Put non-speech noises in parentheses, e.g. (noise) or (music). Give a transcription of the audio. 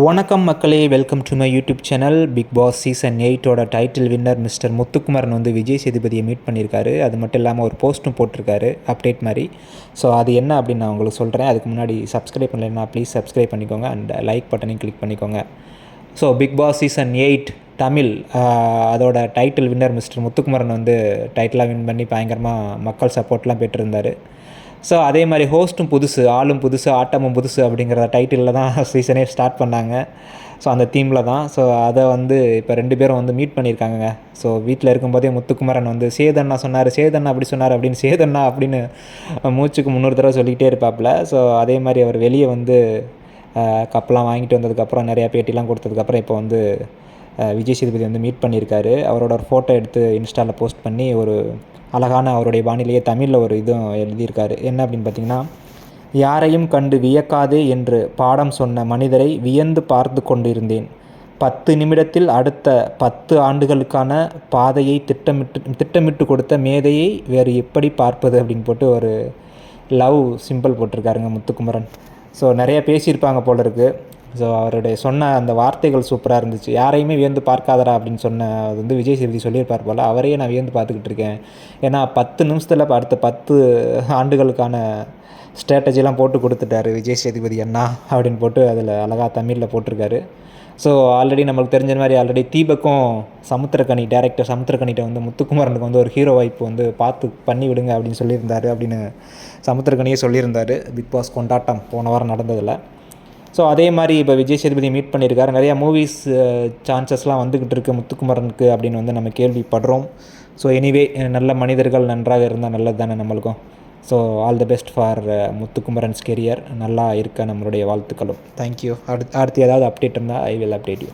வணக்கம் மக்களே welcome to my YouTube channel Bigg Boss season எயிட்டோட title winner mister Muthukumaran வந்து Vijay சேதுபதியை meet பண்ணியிருக்காரு. அது மட்டும் இல்லாமல் ஒரு போஸ்ட்டும் போட்டிருக்காரு அப்டேட் மாதிரி. ஸோ அது என்ன அப்படின்னு நான் உங்களுக்கு சொல்கிறேன் அதுக்கு முன்னாடி சப்ஸ்கிரைப் பண்ணலைன்னா ப்ளீஸ் சப்ஸ்கிரைப் பண்ணிக்கோங்க அண்ட் லைக் பட்டனையும் கிளிக் பண்ணிக்கோங்க. So Bigg Boss season eight Tamil அதோட டைட்டில் வின்னர் மிஸ்டர் முத்துக்குமரன் வந்து டைட்டிலாக வின் பண்ணி பயங்கரமாக மக்கள் சப்போர்ட்லாம் பெற்றிருந்தார். ஸோ அதே மாதிரி ஹோஸ்ட்டும் புதுசு ஆளும் புதுசு ஆட்டமும் புதுசு அப்படிங்கிற டைட்டிலில் தான் (laughs) சீசனே ஸ்டார்ட் பண்ணாங்க. ஸோ அந்த தீமில் தான். ஸோ அதை வந்து இப்போ ரெண்டு பேரும் வந்து மீட் பண்ணியிருக்காங்க ஸோ வீட்டில் இருக்கும்போதே முத்துக்குமரன் வந்து சேதண்ணா சொன்னார் சேதண்ணா அப்படி சொன்னார் அப்படின்னு சேதண்ணா அப்படின்னு மூச்சுக்கு முந்நூறு தடவை சொல்லிக்கிட்டே இருப்பாப்புல. ஸோ அதே மாதிரி அவர் வெளியே வந்து அஹ், கப்பெல்லாம் வாங்கிட்டு வந்ததுக்கப்புறம் நிறையா பேட்டிலாம் கொடுத்ததுக்கப்புறம் இப்போ வந்து விஜய் சேதுபதி வந்து மீட் பண்ணியிருக்காரு. அவரோட ஒரு ஃபோட்டோ எடுத்து இன்ஸ்டாவில் போஸ்ட் பண்ணி ஒரு அழகான அவருடைய வானிலையே தமிழில் ஒரு இதுவும் எழுதியிருக்காரு. என்ன அப்படின்னு பார்த்தீங்கன்னா யாரையும் கண்டு வியக்காதே என்று பாடம் சொன்ன மனிதரை வியந்து பார்த்து கொண்டிருந்தேன். பத்து நிமிடத்தில் அடுத்த பத்து ஆண்டுகளுக்கான பாதையை திட்டமிட்டு திட்டமிட்டு கொடுத்த மேதையை வேறு எப்படி பார்ப்பது? அப்படின்னு போட்டு ஒரு லவ் சிம்பிள் போட்டிருக்காருங்க முத்துக்குமரன். ஸோ நிறைய பேசியிருப்பாங்க போல இருக்குது ஸோ அவருடைய சொன்ன அந்த வார்த்தைகள் சூப்பராக இருந்துச்சு. யாரையுமே வியந்து பார்க்காதடா அப்படின்னு சொன்ன அது வந்து விஜய் சேதுபதி சொல்லியிருப்பார் போல். அவரையே நான் வியந்து பார்த்துக்கிட்டு இருக்கேன். ஏன்னா பத்து நிமிஷத்தில் அடுத்த பத்து ஆண்டுகளுக்கான ஸ்ட்ராட்டஜிலாம் போட்டு கொடுத்துட்டாரு விஜய் சேதுபதி அண்ணா அப்படின்னு போட்டு அதில் அழகாக தமிழில் போட்டிருக்காரு. ஸோ ஆல்ரெடி நம்மளுக்கு தெரிஞ்ச மாதிரி ஆல்ரெடி தீபக்கும் சமுத்திரக்கனி டேரக்டர் சமுத்திரக்கனிட்ட வந்து முத்துக்குமரனுக்கு வந்து ஒரு ஹீரோ வாய்ப்பு வந்து பார்த்து பண்ணி விடுங்க அப்படின்னு சொல்லியிருந்தாரு அப்படின்னு சமுத்திரக்கனியே சொல்லியிருந்தார். பிக் பாஸ் கொண்டாட்டம் போன வாரம் நடந்ததில். ஸோ அதே மாதிரி இப்போ விஜய் சேதுபதி மீட் பண்ணியிருக்காரு. நிறையா மூவிஸ் சான்சஸ்லாம் வந்துக்கிட்டு இருக்குது முத்துக்குமரனுக்கு அப்படின்னு வந்து நம்ம கேள்விப்படுறோம். ஸோ எனிவே நல்ல மனிதர்கள் நன்றாக இருந்தால் நல்லது தானே நம்மளுக்கும். So all the best for முத்துக்குமரன்ஸ் career நல்லா இருக்க நம்மளுடைய வாழ்த்துக்களும். தேங்க்யூ அடுத்து அடுத்து ஏதாவது அப்டேட் இருந்தால் ஐ வில் அப்டேட் யூ